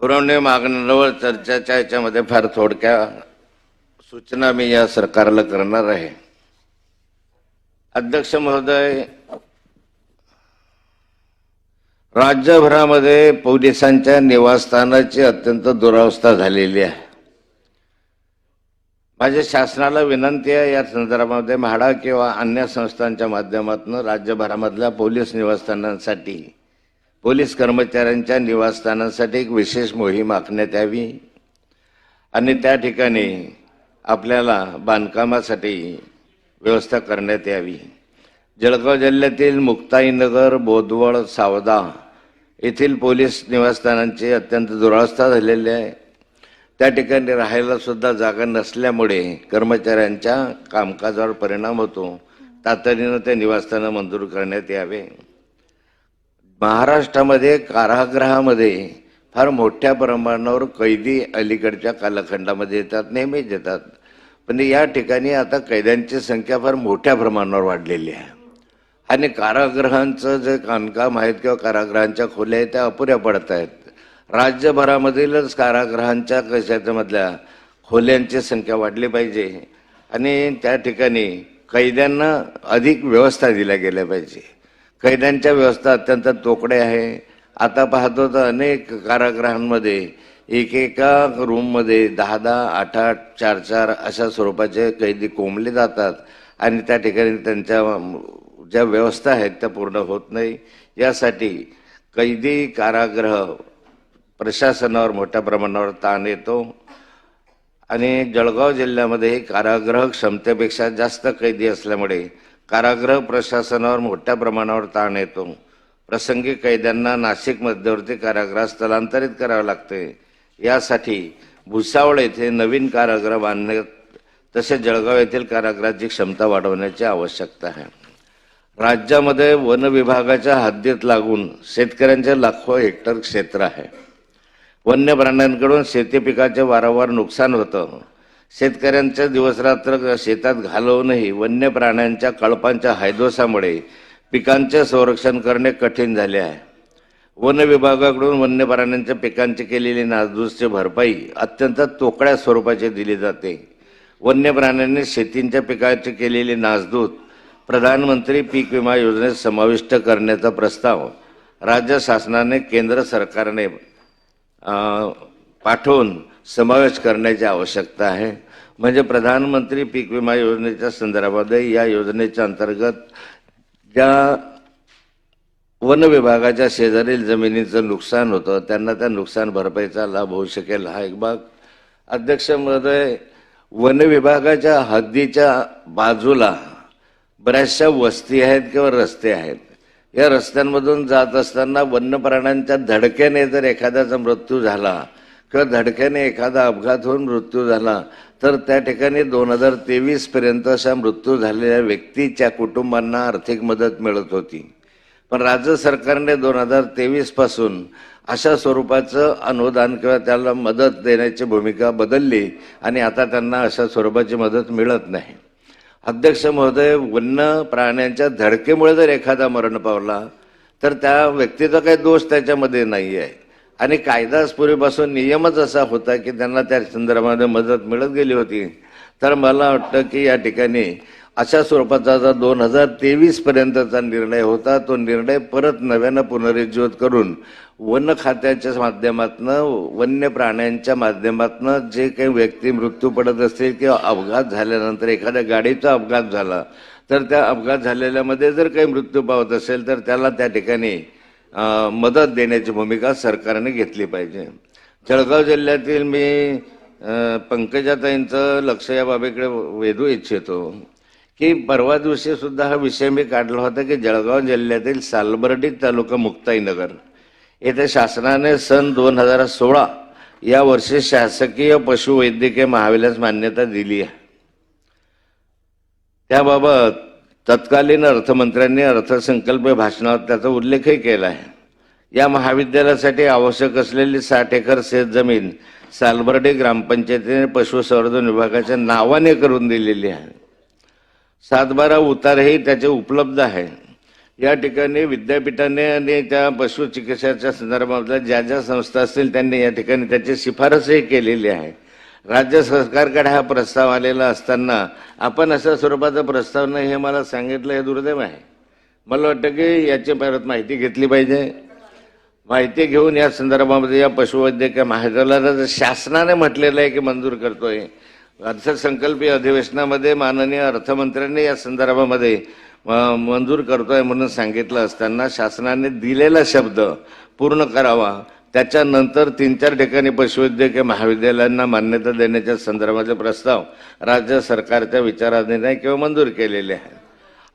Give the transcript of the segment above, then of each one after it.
पुरवणी मागण्यांवर चर्चेच्या याच्यामध्ये फार थोडक्या सूचना मी या सरकारला करणार आहे. अध्यक्ष महोदय राज्यभरामध्ये पोलिसांच्या निवासस्थानाची अत्यंत दुरावस्था झालेली आहे. माझ्या शासनाला विनंती आहे या संदर्भामध्ये म्हाडा किंवा अन्य संस्थांच्या माध्यमातून राज्यभरामधल्या पोलीस निवासस्थानांसाठी पोलीस कर्मचाऱ्यांच्या निवासस्थानांसाठी एक विशेष मोहीम आखण्यात यावी. आणि त्या ठिकाणी आपल्याला बांधकामासाठी व्यवस्था करण्यात यावी. जळगाव जिल्ह्यातील मुक्ताईनगर बोदवड सावदा येथील पोलीस निवासस्थानांची अत्यंत दुरावस्था झालेली आहे. त्या ठिकाणी राहायला सुद्धा जागा नसल्यामुळे कर्मचाऱ्यांच्या कामकाजावर परिणाम होतो. तातडीनं ते निवासस्थानं मंजूर करण्यात यावे. महाराष्ट्रामध्ये कारागृहामध्ये फार मोठ्या प्रमाणावर कैदी अलीकडच्या कालखंडामध्ये येतात नेहमीच येतात. पण या ठिकाणी आता कैद्यांची संख्या फार मोठ्या प्रमाणावर वाढलेली आहे. आणि कारागृहांचं जे खाणकाम आहेत किंवा कारागृहांच्या खोल्या आहेत त्या अपुऱ्या पडत आहेत. राज्यभरामधीलच कारागृहांच्या कशाच्यामधल्या खोल्यांची संख्या वाढली पाहिजे आणि त्या ठिकाणी कैद्यांना अधिक व्यवस्था दिल्या गेल्या पाहिजे. कैद्यांच्या व्यवस्था अत्यंत तोकडे आहे. आता पाहतो तर अनेक कारागृहांमध्ये एकेका रूममध्ये दहा दहा आठ आठ चार चार अशा स्वरूपाचे कैदी कोंबले जातात आणि त्या ठिकाणी त्यांच्या ज्या व्यवस्था आहेत त्या पूर्ण होत नाही. यासाठी कैदी कारागृह प्रशासनावर मोठ्या प्रमाणावर ताण येतो आणि जळगाव जिल्ह्यामध्ये कारागृह क्षमतेपेक्षा जास्त कैदी असल्यामुळे कारागृह प्रशासनावर मोठ्या प्रमाणावर ताण येतो. प्रसंगी कैद्यांना नाशिक मध्यवर्ती कारागृहात स्थलांतरित करावे लागते यासाठी भुसावळ येथे नवीन कारागृह बांधण्यात तसेच जळगाव येथील कारागृहाची क्षमता वाढवण्याची आवश्यकता आहे. राज्यामध्ये वन विभागाच्या हद्दीत लागून शेतकऱ्यांचे लाखो हेक्टर क्षेत्र आहे. वन्य प्राण्यांकडून शेती पिकाचे वारंवार नुकसान होतं. शेतकऱ्यांचे दिवसरात्र शेतात घालवूनही वन्य प्राण्यांच्या कळपांच्या हैदोसामुळे पिकांचे संरक्षण करणे कठीण झाले आहे. वन विभागाकडून वन्य प्राण्यांच्या पिकांची केलेली नासधूसची भरपाई अत्यंत तोकड्या स्वरूपाची दिली जाते. वन्य प्राण्यांनी शेतींच्या पिकाची केलेली नासधूत प्रधानमंत्री पीक विमा योजनेत समाविष्ट करण्याचा प्रस्ताव राज्य शासनाने केंद्र सरकारने पाठवून समावेश करण्याची आवश्यकता आहे. म्हणजे प्रधानमंत्री पीक विमा योजनेच्या संदर्भामध्ये या योजनेच्या अंतर्गत ज्या वन विभागाच्या शेजारील जमिनीचं नुकसान होतं त्यांना त्या नुकसान भरपाईचा लाभ होऊ शकेल हा एक भाग. अध्यक्ष महोदय वन विभागाच्या हद्दीच्या बाजूला बऱ्याचशा वस्ती आहेत किंवा रस्ते आहेत. या रस्त्यांमधून जात असताना वन्य प्राण्यांच्या धडक्याने जर एखाद्याचा मृत्यू झाला किंवा धडक्याने एखादा अपघात होऊन मृत्यू झाला? तर त्या ठिकाणी दोन हजार तेवीस पर्यंत अशा मृत्यू झालेल्या व्यक्तीच्या कुटुंबांना आर्थिक मदत मिळत होती. पण राज्य सरकारने दोन हजार तेवीसपासून अशा स्वरूपाचं अनुदान किंवा त्याला मदत देण्याची भूमिका बदलली आणि आता त्यांना अशा स्वरूपाची मदत मिळत नाही. अध्यक्ष महोदय वन्य प्राण्यांच्या धडकेमुळे जर एखादा मरण पावला तर त्या व्यक्तीचा काही दोष त्याच्यामध्ये नाही आहे आणि कायदाच पूर्वीपासून नियमच असा होता की त्यांना त्या संदर्भामध्ये मदत मिळत गेली होती. तर मला वाटतं की या ठिकाणी अशा स्वरूपाचा जो दोन हजार तेवीस पर्यंतचा निर्णय होता तो निर्णय परत नव्यानं पुनरुज्जीवित करून वन खात्याच्या माध्यमातून वन्य प्राण्यांच्या माध्यमातून जे काही व्यक्ती मृत्यू पडत असतील किंवा अपघात झाल्यानंतर एखाद्या गाडीचा अपघात झाला तर त्या अपघात झालेल्यामध्ये जर काही मृत्यू पावत असेल तर त्याला त्या ठिकाणी मदत देण्याची भूमिका सरकारने घेतली पाहिजे. जळगाव जिल्ह्यातील मी पंकजाताईंचं लक्ष या बाबीकडे वेधू इच्छितो. की परवा दिवशी सुद्धा हा विषय मी काढला होता की जळगाव जिल्ह्यातील सालबर्डी तालुका मुक्ताईनगर येथे शासनाने सन दोन हजार सोळा या वर्षी शासकीय पशुवैद्यकीय महाविद्यालयास मान्यता दिली आहे. त्याबाबत तत्कालीन अर्थमंत्र्यांनी अर्थसंकल्प भाषणात त्याचा उल्लेखही केला आहे. या महाविद्यालयासाठी आवश्यक असलेली साठ एकर शेत जमीन सालबर्डे ग्रामपंचायतीने पशुसंवर्धन विभागाच्या नावाने करून दिलेली आहे. सातबारा उतारही त्याचे उपलब्ध आहे. या ठिकाणी विद्यापीठाने आणि त्या पशु चिकित्साच्या संदर्भातल्या ज्या ज्या संस्था असतील त्यांनी या ठिकाणी त्याची शिफारसही केलेली आहे. राज्य सरकारकडे हा प्रस्ताव आलेला असताना आपण अशा स्वरूपाचा प्रस्ताव नाही हे मला सांगितलं हे दुर्दैव आहे. मला वाटतं की याची परत माहिती घेतली पाहिजे. माहिती घेऊन या संदर्भामध्ये या पशुवैद्यकीय महाविद्यालयाला जर शासनाने म्हटलेलं आहे की मंजूर करतोय अर्थसंकल्पीय अधिवेशनामध्ये माननीय अर्थमंत्र्यांनी या संदर्भामध्ये मंजूर करतोय म्हणून सांगितलं असताना शासनाने दिलेला शब्द पूर्ण करावा. त्याच्यानंतर तीन चार ठिकाणी पशुवैद्यकीय महाविद्यालयांना मान्यता देण्याच्या संदर्भातले प्रस्ताव राज्य सरकारच्या विचाराधीन आहे किंवा मंजूर केलेले आहे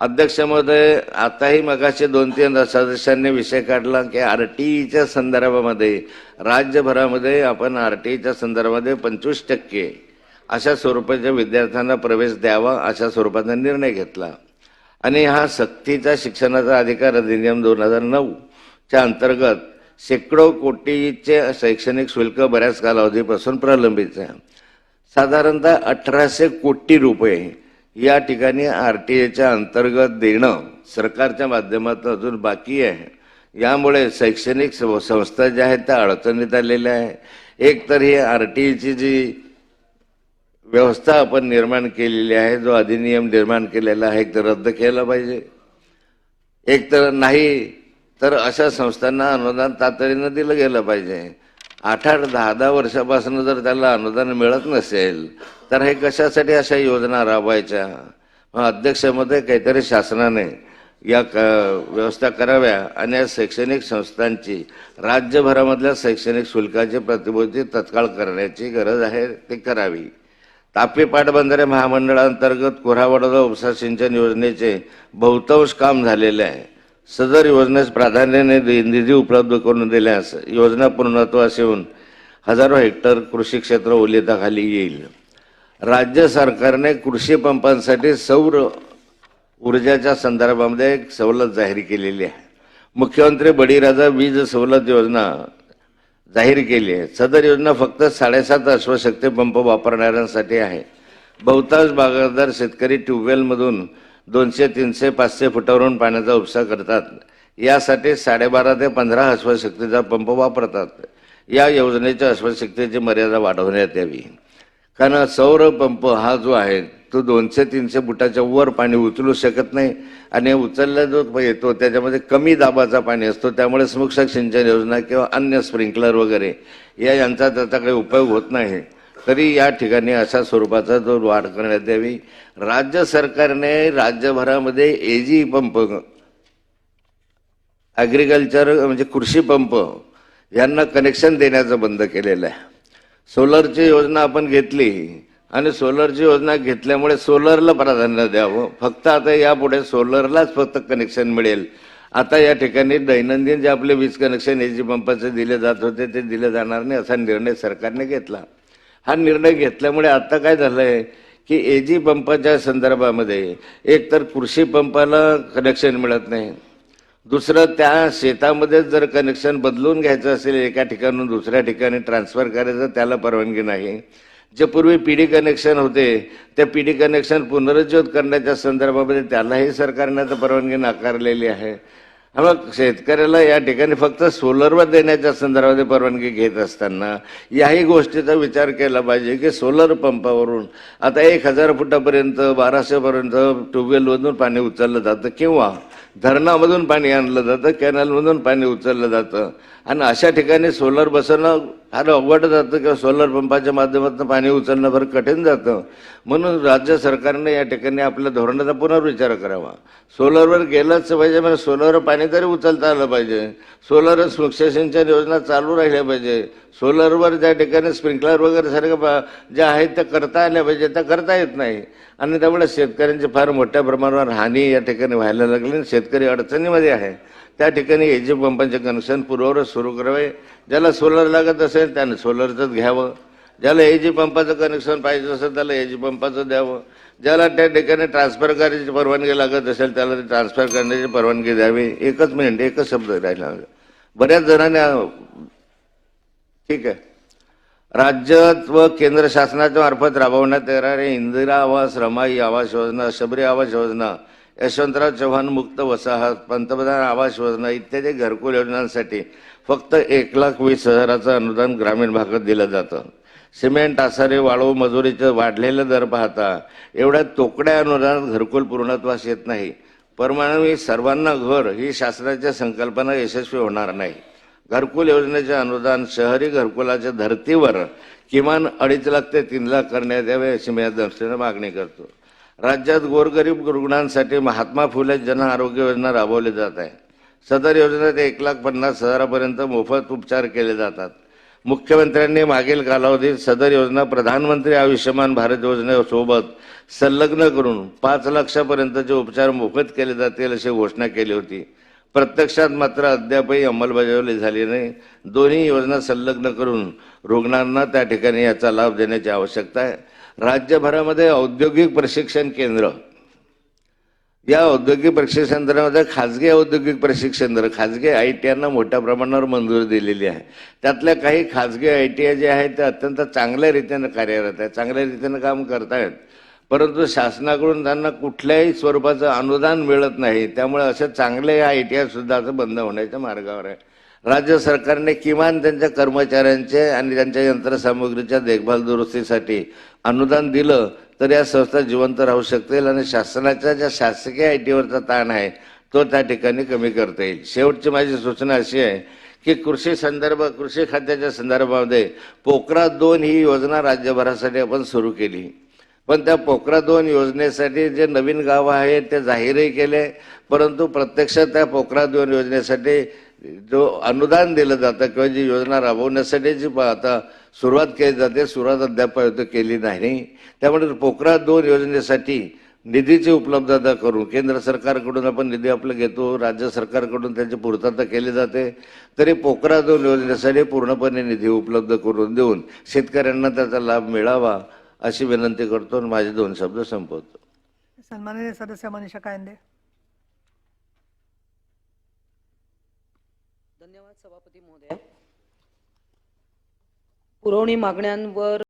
अध्यक्षामध्ये आताही मगाशी दोन तीन सदस्यांनी विषय काढला की आर टीच्या संदर्भामध्ये राज्यभरामध्ये आपण आर टीच्या संदर्भामध्ये पंचवीस टक्के अशा स्वरूपाच्या विद्यार्थ्यांना प्रवेश द्यावा अशा स्वरूपाचा निर्णय घेतला. आणि हा सक्तीचा शिक्षणाचा अधिकार अधिनियम दोन हजार नऊच्या अंतर्गत शेकडो कोटीचे शैक्षणिक शुल्क बऱ्याच कालावधीपासून प्रलंबित आहे. साधारणतः अठराशे कोटी रुपये या ठिकाणी आर टी एच्या अंतर्गत देणं सरकारच्या माध्यमातून अजून बाकी आहे. यामुळे शैक्षणिक सं- संस्था ज्या आहेत त्या अडचणीत आलेल्या आहे. एक तर ही आर टी एची जी व्यवस्था आपण निर्माण केलेली आहे जो अधिनियम निर्माण केलेला आहे एक तर रद्द केला पाहिजे. एक तर नाही तर अशा संस्थांना अनुदान तातडीनं दिलं गेलं पाहिजे. आठ आठ दहा दहा वर्षापासून जर त्याला अनुदान मिळत नसेल तर हे कशासाठी अशा योजना राबवायच्या? मग अध्यक्षामध्ये काहीतरी शासनाने या क व्यवस्था कराव्या आणि या शैक्षणिक संस्थांची राज्यभरामधल्या शैक्षणिक शुल्काची प्रतिभूती तत्काळ करण्याची गरज आहे ती करावी. तापी पाटबंधारे महामंडळांतर्गत कोऱ्हावडोदा उपसा सिंचन योजनेचे बहुतांश काम झालेले आहे. सदर योजनेस प्राधान्याने निधी उपलब्ध करून दिल्यास योजना पूर्णत्वास येऊन हजारो हेक्टर कृषी क्षेत्र ओलिताखाली येईल. राज्य सरकारने कृषी पंपांसाठी सौर ऊर्जाच्या संदर्भामध्ये एक सवलत जाहीर केलेली आहे. मुख्यमंत्री बळीराजा वीज सवलत योजना जाहीर केली आहे. सदर योजना फक्त साडेसात अश्वशक्ती पंप वापरणाऱ्यांसाठी आहे. बहुतांश बागायतदार शेतकरी ट्यूबवेलमधून दोनशे तीनशे पाचशे फुटावरून पाण्याचा उपसा करतात. यासाठी साडेबारा ते पंधरा अश्वशक्तीचा पंप वापरतात. या योजनेच्या अश्वशक्तीची मर्यादा वाढवण्यात यावी. कारण सौर पंप हा जो आहे तो दोनशे तीनशे फुटाच्या वर पाणी उचलू शकत नाही आणि उचलला जो येतो त्याच्यामध्ये कमी दाबाचा पाणी असतो. त्यामुळे स्मुक्षक सिंचन योजना किंवा अन्य स्प्रिंकलर वगैरे या यांचा त्याचा काही उपयोग होत नाही. तरी या ठिकाणी अशा स्वरूपाचा जो वाढ करण्यात यावी. राज्य सरकारने राज्यभरामध्ये एजी पंप ॲग्रिकल्चर म्हणजे कृषी पंप यांना कनेक्शन देण्याचं बंद केलेलं आहे. सोलरची योजना आपण घेतली आणि सोलरची योजना घेतल्यामुळे सोलरला प्राधान्य द्यावं. फक्त आता यापुढे सोलरलाच फक्त कनेक्शन मिळेल. आता या ठिकाणी दैनंदिन जे आपले वीज कनेक्शन एजी पंपाचे दिले जात होते ते दिले जाणार नाही असा निर्णय सरकारने घेतला. हा निर्णय घेतल्यामुळे आता काय झालंय की एजी पंपाच्या संदर्भामध्ये एक तर कृषी पंपाला कनेक्शन मिळत नाही. दुसरं त्या शेतामध्ये जर कनेक्शन बदलून घ्यायचं असेल एका ठिकाणून दुसऱ्या ठिकाणी ट्रान्सफर करायचं त्याला परवानगी नाही. जे पूर्वी पीडी कनेक्शन होते त्या पीडी कनेक्शन पुनरुज्जीवित करण्याच्या संदर्भामध्ये त्यालाही सरकारने आता परवानगी नाकारलेली आहे. हा मग शेतकऱ्याला या ठिकाणी फक्त सोलरवर देण्याच्या संदर्भात परवानगी घेत असताना याही गोष्टीचा विचार केला पाहिजे की सोलर पंपावरून आता एक हजार फुटापर्यंत बाराशेपर्यंत ट्यूबवेलमधून पाणी उचललं जातं किंवा धरणामधून पाणी आणलं जातं कॅनलमधून पाणी उचललं जातं. आणि अशा ठिकाणी सोलर बसवणं फार अवघड जातं किंवा सोलर पंपाच्या माध्यमातून पाणी उचलणं फार कठीण जातं. म्हणून राज्य सरकारने या ठिकाणी आपल्या धोरणाचा पुनर्विचार करावा. सोलरवर गेलंच पाहिजे म्हणजे सोलरवर पाणी पाणीतरी उचलता आलं पाहिजे. सोलर सूक्ष्म सिंचन योजना चालू राहिल्या पाहिजे. सोलरवर ज्या ठिकाणी स्प्रिंकलर वगैरे सारखं बा- ज्या आहेत त्या करता आल्या पाहिजे त्या करता येत नाही. आणि त्यामुळे शेतकऱ्यांची फार मोठ्या प्रमाणावर हानी या ठिकाणी व्हायला लागली आणि शेतकरी अडचणीमध्ये आहे. त्या ठिकाणी एजी पंपांचे कनेक्शन पूर्ववत सुरू करावे. ज्याला सोलर लागत असेल त्याने सोलरचंच घ्यावं. ज्याला एजी पंपाचं कनेक्शन पाहिजे असेल त्याला एजी पंपाचं द्यावं. ज्याला त्या ठिकाणी ट्रान्सफर करायची परवानगी लागत असेल त्याला ते ट्रान्सफर करण्याची परवानगी द्यावी. एकच मिनिट एकच शब्द राहिला. बऱ्याच जणांनी ठीक आहे. राज्यात व केंद्र शासनाच्या मार्फत राबवण्यात येणारे इंदिरा आवास रमाई आवास योजना शबरी आवास योजना यशवंतराव चव्हाण मुक्त वसाहत पंतप्रधान आवास योजना इत्यादी घरकुल योजनांसाठी फक्त एक लाख वीस हजाराचं अनुदान ग्रामीण भागात दिलं जातं. सिमेंट आसारे वाळू मजुरीचं वाढलेलं दर पाहता एवढ्या तोकड्या अनुदानात घरकुल पूर्णत्वास येत नाही. परमानवी सर्वांना घर ही शासनाच्या संकल्पना यशस्वी होणार नाही. घरकुल योजनेचे अनुदान शहरी घरकुलाच्या धर्तीवर किमान अडीच लाख ते तीन लाख करण्यात यावे अशी मी या दृष्टीने मागणी करतो. राज्यात गोरगरीब रुग्णांसाठी महात्मा फुले जन आरोग्य योजना राबवली जात आहे. सदर योजनेत एक लाख पन्नास हजारापर्यंत मोफत उपचार केले जातात. मुख्यमंत्र्यांनी मागील कालावधीत सदर योजना प्रधानमंत्री आयुष्यमान भारत योजनेसोबत संलग्न करून पाच लाखापर्यंतचे उपचार मोफत केले जातील अशी घोषणा केली होती. प्रत्यक्षात मात्र अद्यापही अंमलबजावणी झाली नाही. दोन्ही योजना संलग्न करून रुग्णांना त्या ठिकाणी याचा लाभ देण्याची आवश्यकता आहे. राज्यभरामध्ये औद्योगिक प्रशिक्षण केंद्र या औद्योगिक प्रशिक्षण केंद्रामध्ये खाजगी औद्योगिक प्रशिक्षण केंद्र खाजगी आय टी आयना मोठ्या प्रमाणावर मंजुरी दिलेली आहे. त्यातल्या काही खाजगी आय टी आय जे आहेत ते अत्यंत चांगल्या रीतीनं कार्यरत आहेत चांगल्या रीतीनं काम करतायत. परंतु शासनाकडून त्यांना कुठल्याही स्वरूपाचं अनुदान मिळत नाही. त्यामुळे असे चांगले आय टी आय सुद्धा बंद होण्याच्या मार्गावर आहे. राज्य सरकारने किमान त्यांच्या कर्मचाऱ्यांचे आणि त्यांच्या यंत्रसामुग्रीच्या देखभाल दुरुस्तीसाठी अनुदान दिलं तर या संस्था जिवंत राहू शकतील आणि शासनाच्या ज्या शासकीय आय टीवरचा ताण आहे तो त्या ठिकाणी कमी करता येईल. शेवटची माझी सूचना अशी आहे की कृषी संदर्भ कृषी खात्याच्या संदर्भामध्ये पोकरा दोन ही योजना राज्यभरासाठी आपण सुरू केली. पण त्या पोकरा दोन योजनेसाठी जे नवीन गावं आहे ते जाहीरही केले परंतु प्रत्यक्षात त्या पोकरा दोन योजनेसाठी जो अनुदान दिलं जातं किंवा जी योजना राबवण्यासाठी जी आता सुरुवात केली जाते सुरुवात अद्याप केली नाही. त्यामुळे पोखरा दोन योजनेसाठी निधीची उपलब्धता करून केंद्र सरकारकडून आपण निधी आपलं घेतो राज्य सरकारकडून त्याची पूर्तता केली जाते तरी पोखरा दोन योजनेसाठी पूर्णपणे निधी उपलब्ध करून देऊन शेतकऱ्यांना त्याचा लाभ मिळावा अशी विनंती करतो आणि माझे दोन शब्द संपवतो. सन्माननीय सदस्य मनीषा कायंदे. धन्यवाद सभापती महोदय. पुरवणी मागण्यांवर